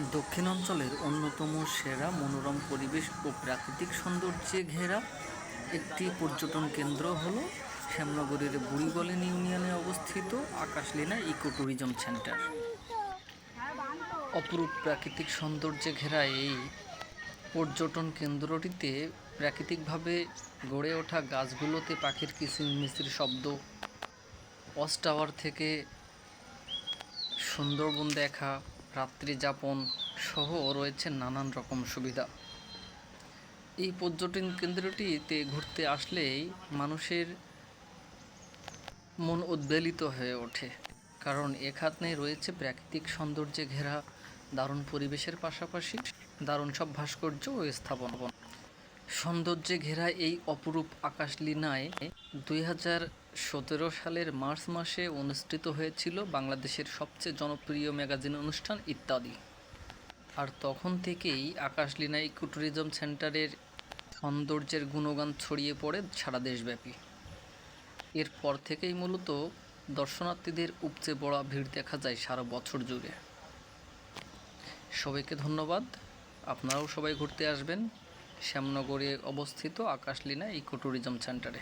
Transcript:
দক্ষিণাঞ্চলের অন্যতম সেরা মনোরম পরিবেশ ও প্রাকৃতিক সৌন্দর্যে ঘেরা একটি পর্যটন কেন্দ্র হল শ্যামনগরের বুড়িগলেন ইউনিয়নে অবস্থিত আকাশলীনা ইকো ট্যুরিজম সেন্টার। অপরূপ প্রাকৃতিক সৌন্দর্যে ঘেরা এই পর্যটন কেন্দ্রটিতে প্রাকৃতিকভাবে গড়ে ওঠা গাছগুলোতে পাখির কিচিরমিচির শব্দ, ওয়াচ টাওয়ার থেকে সুন্দরবন দেখা রাত্রি যাপন সহ রয়েছে নানান রকম সুবিধা। এই পর্যটন কেন্দ্রটিতে ঘুরতে আসলেই মানুষের মন উদ্বেলিত হয়ে ওঠে। কারণ এখানে রয়েছে প্রাকৃতিক সৌন্দর্যে ঘেরা, দারুণ পরিবেশের পাশাপাশি দারুণ সব ভাস্কর্য ও স্থাপন। সৌন্দর্যে ঘেরা এই অপরূপ আকাশলীনায় দুই হাজার সতেরো সালের মার্চ মাসে অনুষ্ঠিত হয়েছিল বাংলাদেশের সবচেয়ে জনপ্রিয় ম্যাগাজিন অনুষ্ঠান ইত্যাদি। আর তখন থেকেই আকাশলীনা ইকো ট্যুরিজম সেন্টারের সৌন্দর্যের গুণগান ছড়িয়ে পড়ে সারা দেশব্যাপী। এরপর থেকেই মূলত দর্শনার্থীদের উপচে পড়া ভিড় দেখা যায় সারা বছর জুড়ে। সবাইকে ধন্যবাদ। আপনারাও সবাই ঘুরতে আসবেন। শ্যামনগরে অবস্থিত আকাশলীনা ইকো ট্যুরিজম সেন্টারে।